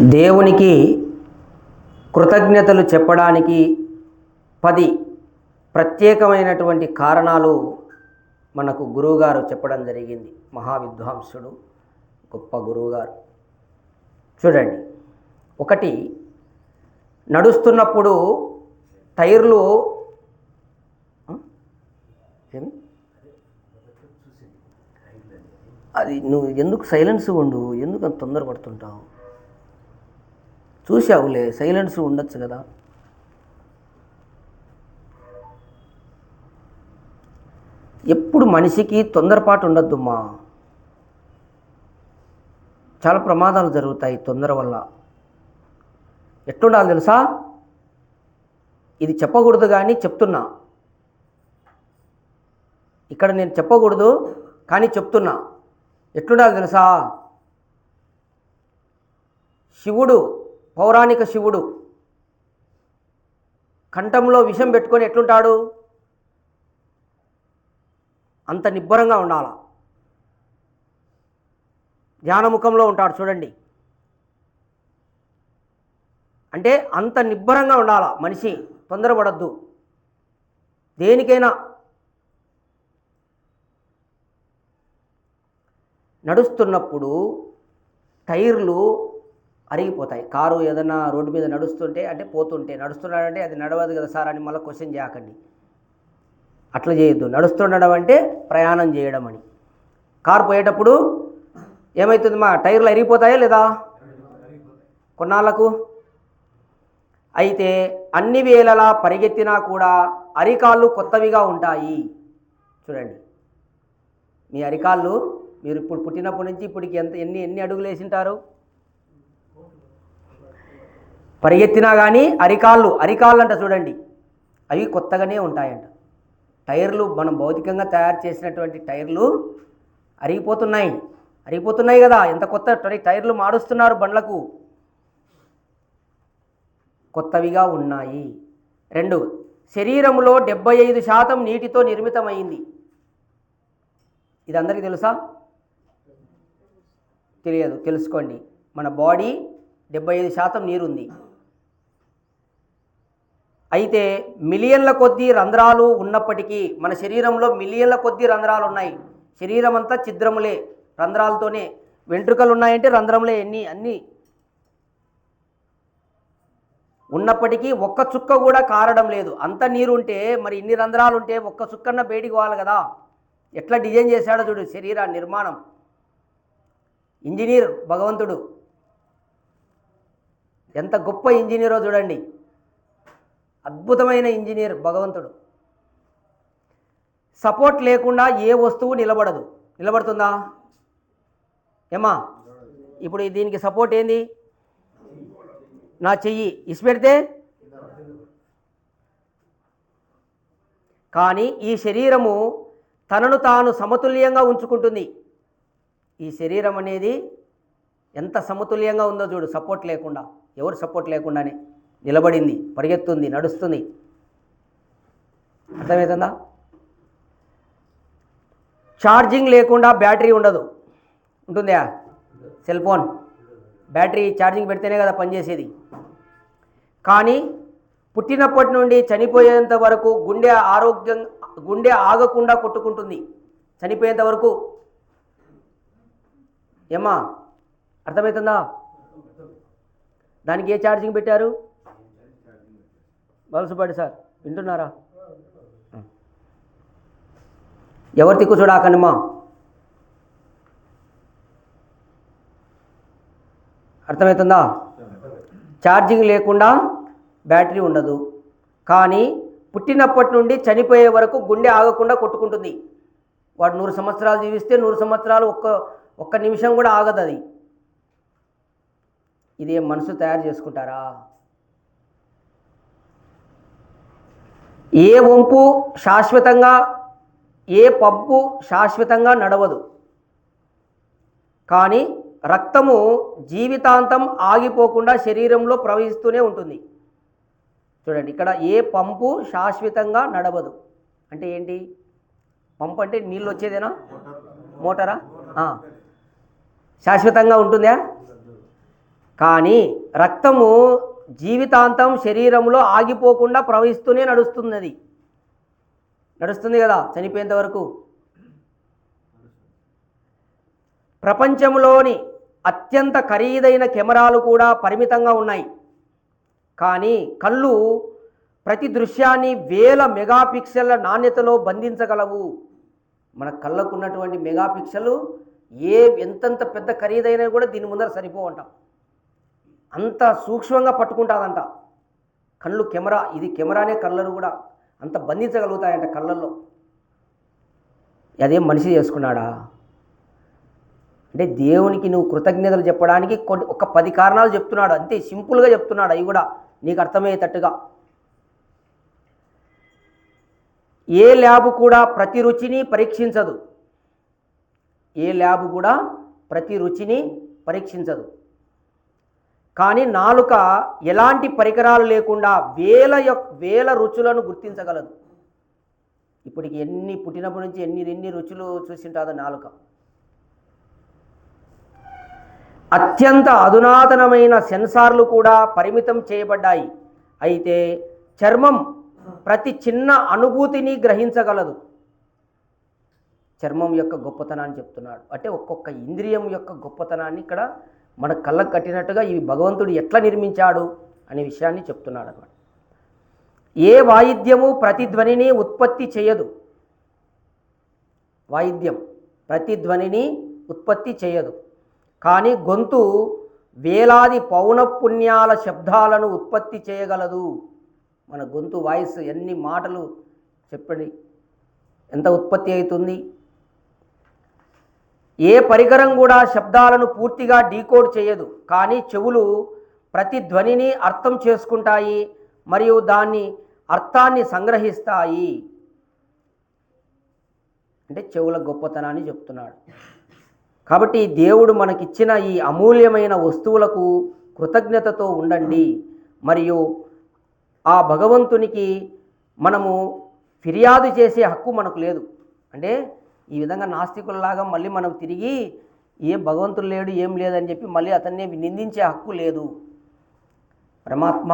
దేవునికి కృతజ్ఞతలు చెప్పడానికి పది ప్రత్యేకమైనటువంటి కారణాలు మనకు గురువుగారు చెప్పడం జరిగింది. మహావిద్వాంసుడు గొప్ప గురువుగారు. చూడండి. ఒకటి నడుస్తున్నప్పుడు టైర్లు ఏమి? అది నువ్వు ఎందుకు సైలెన్స్ ఉండు? ఎందుకు అంత తొందరపడుతుంటావు? చూసావులే సైలెన్స్ ఉండొచ్చు కదా. ఎప్పుడు మనిషికి తొందరపాటు ఉండొద్దుమ్మా. చాలా ప్రమాదాలు జరుగుతాయి తొందర వల్ల. ఎట్టుండాలి తెలుసా? ఇది చెప్పకూడదు కానీ చెప్తున్నా. ఇక్కడ నేను చెప్పకూడదు కానీ చెప్తున్నా. ఎట్లుండాలి తెలుసా? శివుడు పౌరాణిక శివుడు కంఠంలో విషం పెట్టుకొని ఎట్లుంటాడు? అంత నిబ్బరంగా ఉండాల? ధ్యానముఖంలో ఉంటాడు చూడండి. అంటే అంత నిబ్బరంగా ఉండాల మనిషి? తొందరపడద్దు. దేనికైనా. నడుస్తున్నప్పుడు టైర్లు అరిగిపోతాయి. కారు ఏదైనా రోడ్డు మీద నడుస్తుంటే అంటే పోతుంటే నడుస్తున్నాడంటే అది నడవదు కదా సార్ అని మళ్ళీ క్వశ్చన్ చేయకండి. అట్లా చేయొద్దు. నడుస్తుండడం అంటే ప్రయాణం చేయడం అని. కారు పోయేటప్పుడు ఏమవుతుంది మా టైర్లు అరిగిపోతాయా లేదా? కొన్నాళ్ళకు? అయితే అన్ని వేళలా పరిగెత్తినా కూడా అరికాళ్ళు కొత్తవిగా ఉంటాయి. చూడండి. మీ అరికాళ్ళు మీరు ఇప్పుడు పుట్టినప్పటి నుంచి ఇప్పటికి ఎంత ఎన్ని ఎన్ని అడుగులు వేసింటారు? పరిగెత్తినా కానీ అరికాళ్ళు అరికాళ్ళు అంట చూడండి. అవి కొత్తగానే ఉంటాయంట. టైర్లు మనం భౌతికంగా తయారు చేసినటువంటి టైర్లు అరిగిపోతున్నాయి. అరిగిపోతున్నాయి కదా ఎంత కొత్త టైర్లు మారుస్తున్నారు బండ్లకు. కొత్తవిగా ఉన్నాయి. రెండు శరీరంలో డెబ్బై ఐదు శాతం నీటితో నిర్మితమైంది. ఇది అందరికీ తెలుసా? తెలియదు తెలుసుకోండి. మన బాడీ డెబ్బై ఐదు శాతం నీరుంది. అయితే మిలియన్ల కొద్దీ రంధ్రాలు ఉన్నప్పటికీ మన శరీరంలో మిలియన్ల కొద్దీ రంధ్రాలు ఉన్నాయి. శరీరం అంతా ఛిద్రములే. రంధ్రాలతోనే వెంట్రుకలు ఉన్నాయంటే రంధ్రములే ఎన్ని? అన్నీ. ఉన్నప్పటికీ ఒక్క చుక్క కూడా కారడం లేదు. అంత నీరు ఉంటే మరి ఇన్ని రంధ్రాలు ఉంటే ఒక్క చుక్కన్న బయటికి పోవాలి కదా. ఎట్లా డిజైన్ చేశాడో చూడు శరీర నిర్మాణం. ఇంజనీర్ భగవంతుడు. ఎంత గొప్ప ఇంజనీరో చూడండి. అద్భుతమైన ఇంజనీర్ భగవంతుడు. సపోర్ట్ లేకుండా ఏ వస్తువు నిలబడదు. నిలబడుతుందా? ఏమా ఇప్పుడు దీనికి సపోర్ట్ ఏంది? నా చెయ్యి ఇసి పెడితే? కానీ ఈ శరీరము తనను తాను సమతుల్యంగా ఉంచుకుంటుంది. ఈ శరీరం అనేది ఎంత సమతుల్యంగా ఉందో చూడు సపోర్ట్ లేకుండా. ఎవరు సపోర్ట్ లేకుండానే. నిలబడింది పరిగెత్తుంది నడుస్తుంది. అర్థమవుతుందా? ఛార్జింగ్ లేకుండా బ్యాటరీ ఉండదు. ఉంటుందా? Cell phone. బ్యాటరీ ఛార్జింగ్ పెడితేనే కదా పనిచేసేది. కానీ పుట్టినప్పటి నుండి చనిపోయేంత వరకు గుండె ఆరోగ్యం గుండె ఆగకుండా కొట్టుకుంటుంది. చనిపోయేంత వరకు. ఏమ్మా? అర్థమవుతుందా? దానికి ఏ ఛార్జింగ్ పెట్టారు? వలసపాటి సార్ వింటున్నారా? ఎవరు తిక్కు చూడాకండిమ్మా అర్థమవుతుందా? ఛార్జింగ్ లేకుండా బ్యాటరీ ఉండదు. కానీ పుట్టినప్పటి నుండి చనిపోయే వరకు గుండె ఆగకుండా కొట్టుకుంటుంది. వాడు నూరు సంవత్సరాలు జీవిస్తే నూరు సంవత్సరాలు ఒక్క ఒక్క నిమిషం కూడా ఆగదు అది ఇది మనసు తయారు చేసుకుంటారా? ఏ వంపు శాశ్వతంగా ఏ పంపు శాశ్వతంగా నడవదు. కానీ రక్తము జీవితాంతం ఆగిపోకుండా శరీరంలో ప్రవహిస్తూనే ఉంటుంది. చూడండి ఇక్కడ ఏ పంపు శాశ్వతంగా నడవదు. అంటే ఏంటి? పంపు అంటే నీళ్ళు వచ్చేదేనా? మోటారా? శాశ్వతంగా ఉంటుందా? కానీ రక్తము జీవితాంతం శరీరంలో ఆగిపోకుండా ప్రవహిస్తూనే నడుస్తున్నది. నడుస్తుంది కదా చనిపోయేంత వరకు. ప్రపంచంలోని అత్యంత ఖరీదైన కెమెరాలు కూడా పరిమితంగా ఉన్నాయి. కానీ కళ్ళు ప్రతి దృశ్యాన్ని వేల మెగాపిక్సెల్ల నాణ్యతలో బంధించగలవు. మన కళ్ళకు ఉన్నటువంటి మెగాపిక్సెల్ ఏ ఎంతంత పెద్ద ఖరీదైనా కూడా దీని ముందర సరిపోవంట. అంత సూక్ష్మంగా పట్టుకుంటుందంట. కళ్ళు కెమెరా ఇది కెమెరానే కళ్ళను కూడా. అంత బంధించగలుగుతాయంట కళ్ళల్లో. అదేం మనిషి చేసుకున్నాడా? అంటే దేవునికి నువ్వు కృతజ్ఞతలు చెప్పడానికి కొన్ని ఒక పది కారణాలు చెప్తున్నాడు. అంతే సింపుల్గా చెప్తున్నాడు అవి కూడా. నీకు అర్థమయ్యేటట్టుగా. ఏ ల్యాబ్ కూడా ప్రతి రుచిని పరీక్షించదు. ఏ ల్యాబ్ కూడా ప్రతి రుచిని పరీక్షించదు. కానీ నాలుక ఎలాంటి పరికరాలు లేకుండా వేల యొక్క వేల రుచులను గుర్తించగలదు. ఇప్పటికి ఎన్ని పుట్టినప్పటి నుంచి ఎన్ని ఎన్ని రుచులు చూసింటాదో నాలుక. అత్యంత అధునాతనమైన సెన్సార్లు కూడా పరిమితం చేయబడ్డాయి. అయితే చర్మం ప్రతి చిన్న అనుభూతిని గ్రహించగలదు. చర్మం యొక్క గొప్పతనాన్ని చెప్తున్నాడు. అంటే ఒక్కొక్క ఇంద్రియం యొక్క గొప్పతనాన్ని ఇక్కడ మన కళ్ళకు కట్టినట్టుగా ఇవి భగవంతుడు ఎట్లా నిర్మించాడు అనే విషయాన్ని చెప్తున్నాడు అనమాట ఏ వాయిద్యము ప్రతిధ్వనిని ఉత్పత్తి చేయదు. వాయిద్యం ప్రతిధ్వనిని ఉత్పత్తి చేయదు. కానీ గొంతు వేలాది పౌనఃపుణ్యాల శబ్దాలను ఉత్పత్తి చేయగలదు. మన గొంతు వాయిస్ ఎన్ని మాటలు చెప్పండి. ఎంత ఉత్పత్తి అవుతుంది? ఏ పరికరం కూడా శబ్దాలను పూర్తిగా డీకోడ్ చేయదు. కానీ చెవులు ప్రతి ధ్వనిని అర్థం చేసుకుంటాయి మరియు దాన్ని అర్థాన్ని సంగ్రహిస్తాయి. అంటే చెవుల గొప్పతనాన్ని చెప్తున్నాడు. కాబట్టి దేవుడు మనకిచ్చిన ఈ అమూల్యమైన వస్తువులకు కృతజ్ఞతతో ఉండండి. మరియు ఆ భగవంతునికి మనము ఫిర్యాదు చేసే హక్కు మనకు లేదు. అంటే ఈ విధంగా నాస్తికులలాగా మళ్ళీ మనం తిరిగి ఏ భగవంతుడు లేడు ఏం లేదని చెప్పి మళ్ళీ అతన్ని నిందించే హక్కు లేదు. పరమాత్మ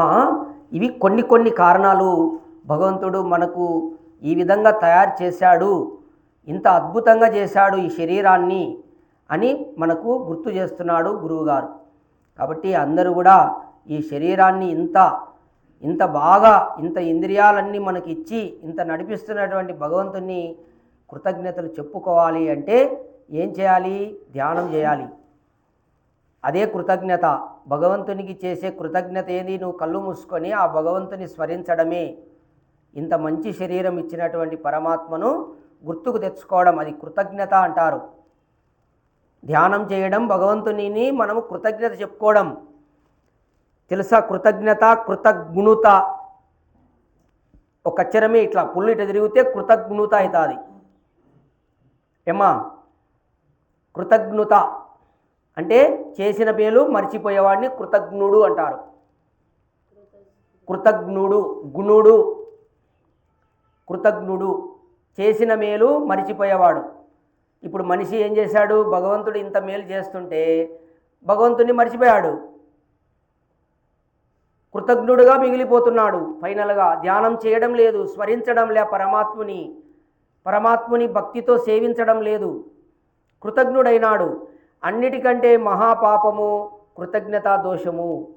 ఇవి కొన్ని కొన్ని కారణాలు భగవంతుడు మనకు ఈ విధంగా తయారు చేశాడు. ఇంత అద్భుతంగా చేశాడు ఈ శరీరాన్ని అని మనకు గుర్తు చేస్తున్నాడు గురువుగారు. కాబట్టి అందరూ కూడా ఈ శరీరాన్ని ఇంత ఇంత బాగా ఇంత ఇంద్రియాలన్నీ మనకి ఇచ్చి ఇంత నడిపిస్తున్నటువంటి భగవంతుని కృతజ్ఞతలు చెప్పుకోవాలి అంటే ఏం చేయాలి? ధ్యానం చేయాలి. అదే కృతజ్ఞత. భగవంతునికి చేసే కృతజ్ఞత ఏది? నువ్వు కళ్ళు మూసుకొని ఆ భగవంతుని స్మరించడమే. ఇంత మంచి శరీరం ఇచ్చినటువంటి పరమాత్మను గుర్తుకు తెచ్చుకోవడం అది కృతజ్ఞత అంటారు. ధ్యానం చేయడం భగవంతునిని మనము కృతజ్ఞత చెప్పుకోవడం. తెలుసా? కృతజ్ఞత కృతజ్ఞుత. ఒక అక్షరమే ఇట్లా పుల్లు ఇట్లా తిరిగితే కృతజ్ఞత అవుతుంది. ఏమా కృతజ్ఞుత. అంటే చేసిన మేలు మర్చిపోయేవాడిని కృతజ్ఞుడు అంటారు. కృతజ్ఞుడు గుణుడు. కృతజ్ఞుడు. చేసిన మేలు మరిచిపోయేవాడు. ఇప్పుడు మనిషి ఏం చేశాడు? భగవంతుడు ఇంత మేలు చేస్తుంటే భగవంతుని మర్చిపోయాడు. కృతజ్ఞుడుగా మిగిలిపోతున్నాడు. ఫైనల్గా ధ్యానం చేయడం లేదు స్మరించడం లే పరమాత్ముని. పరమాత్ముని భక్తితో సేవించడం లేదు. కృతజ్ఞుడైనాడు. అన్నిటికంటే మహాపాపము కృతజ్ఞతా దోషము.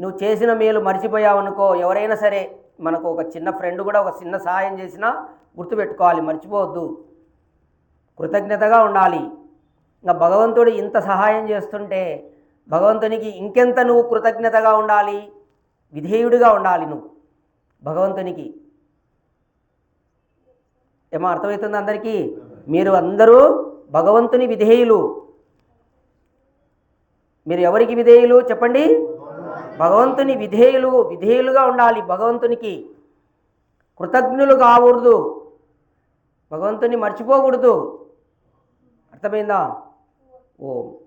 నువ్వు చేసిన మేలు మర్చిపోయావనుకో ఎవరైనా సరే మనకు ఒక చిన్న ఫ్రెండ్ కూడా ఒక చిన్న సహాయం చేసినా గుర్తుపెట్టుకోవాలి మర్చిపోవద్దు. కృతజ్ఞతగా ఉండాలి. ఇంకా భగవంతుడు ఇంత సహాయం చేస్తుంటే భగవంతునికి ఇంకెంత నువ్వు కృతజ్ఞతగా ఉండాలి? విధేయుడిగా ఉండాలి నువ్వు. భగవంతునికి ఏమో అర్థమవుతుంది అందరికీ? మీరు అందరూ భగవంతుని విధేయులు. మీరు ఎవరికి విధేయులు చెప్పండి? భగవంతుని విధేయులు విధేయులుగా ఉండాలి భగవంతునికి. కృతజ్ఞులు కాకూడదు భగవంతుని మర్చిపోకూడదు. అర్థమైందా? ఓం.